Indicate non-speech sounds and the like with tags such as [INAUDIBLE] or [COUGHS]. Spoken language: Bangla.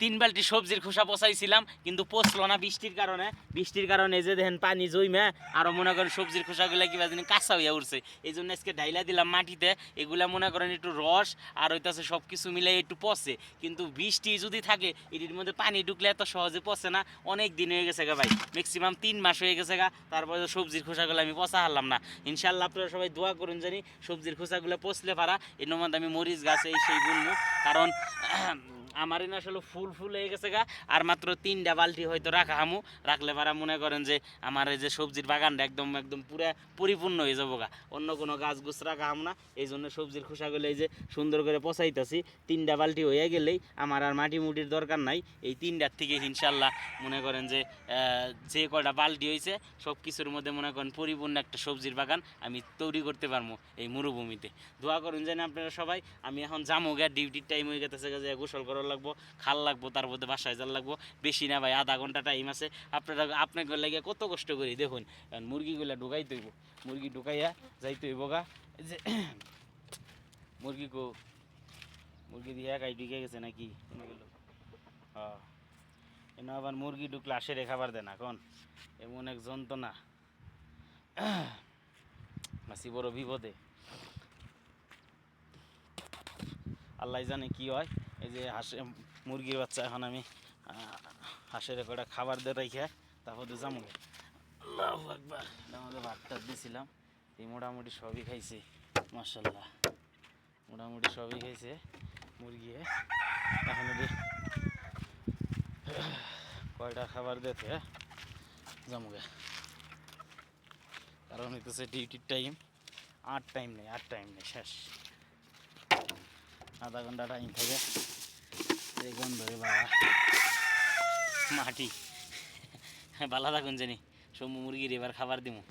তিন বালতি সবজির খোসা পচাইছিলাম, কিন্তু পচলো না বৃষ্টির কারণে। বৃষ্টির কারণে যে দেখেন পানি জইমে, আরও মনে করেন সবজির খোসাগুলো কিবা জানি কাঁচা হইয়া উঠছে। এই জন্য আজকে ঢাইলা দিলাম মাটিতে, এগুলা মনে করেন একটু রস আর হইতাছে সব কিছু মিলে একটু পচে। কিন্তু বৃষ্টি যদি থাকে, এটির মধ্যে পানি ঢুকলে এত সহজে পচে না। অনেক দিন হয়ে গেছে গা ভাই ম্যাক্সিমাম তিন মাস হয়ে গেছে গা, তারপরে সবজির খোসাগুলো আমি পচা হারলাম না। ইনশাল্লাহ আপনারা সবাই দোয়া করুন জানি সবজির খোসাগুলো পচলে পারা। এর মধ্যে আমি মরিচ গাছ এই সেই বুনবো, কারণ আমার এনে আসলে ফুল ফুল হয়ে গেছে গা। আর মাত্র তিনটা বালতি হয়তো রাখা হামু। রাখলে পারা মনে করেন যে আমার এই যে সবজির বাগানটা একদম একদম পুরা পরিপূর্ণ হয়ে যাব গা। অন্য কোনো গাছ গুছ রাখা হাম না। এই জন্য সবজির খোসাগুলো এই যে সুন্দর করে পচাইতাছি। তিনটা বালতি হয়ে গেলেই আমার আর মাটি মুটির দরকার নাই। এই তিনটার থেকে ইনশাল্লাহ মনে করেন যে যে কয়টা বালতি হয়েছে সব কিছুর মধ্যে মনে করেন পরিপূর্ণ একটা সবজির বাগান আমি তৈরি করতে পারব এই মরুভূমিতে। দোয়া করুন যেন আপনারা সবাই, আমি এখন যাব গা, ডিউটির টাইম হয়ে গেছে গোসল করার লাগবো, খাল লাগবো, তার মধ্যে বাসায় যাওয়ার লাগবো। বেশি না ভাই, আধা ঘণ্টা টাইম আছে। আপনারা, আপনাকে লাগে কত কষ্ট করি, দেখুন। মুরগিগুলা ঢুকাই তৈব মুরগি ঢুকাইয়া যাইতে হইব গা। যে, [COUGHS] মুরগি কো, মুরগি দিয়ে একাই ঢুকে গেছে নাকি? হ্যাঁ। এনে আবার মুরগি ঢুকলে আসে রে খাবার দেয় না এখন এমন এক যন্ত্রণা। [COUGHS] মাসি বড় বিপদে। আল্লাহ জানে কি হয়। যে হাঁসে, মুরগির বাচ্চা এখন আমি হাঁসের কটা খাবার দিয়ে রেখে তারপর যাব আল্লাহ একবার আমাদের ভাতটা দিয়েছিলাম এই মোটামুটি সবই খাইছে মার্শাল্লাহ মোটামুটি সবই খাইছে মুরগি এখন কয়টা খাবার দিতে যামুগে। কারণ হইতেছে ডিউটির টাইম, আট টাইম নেই, আট টাইম নেই, শেষ। আধা ঘণ্টা টাইম থাকে। মাটি। ভালো থাকুন জানি। সব মুরগির এবার খাবার দিমু।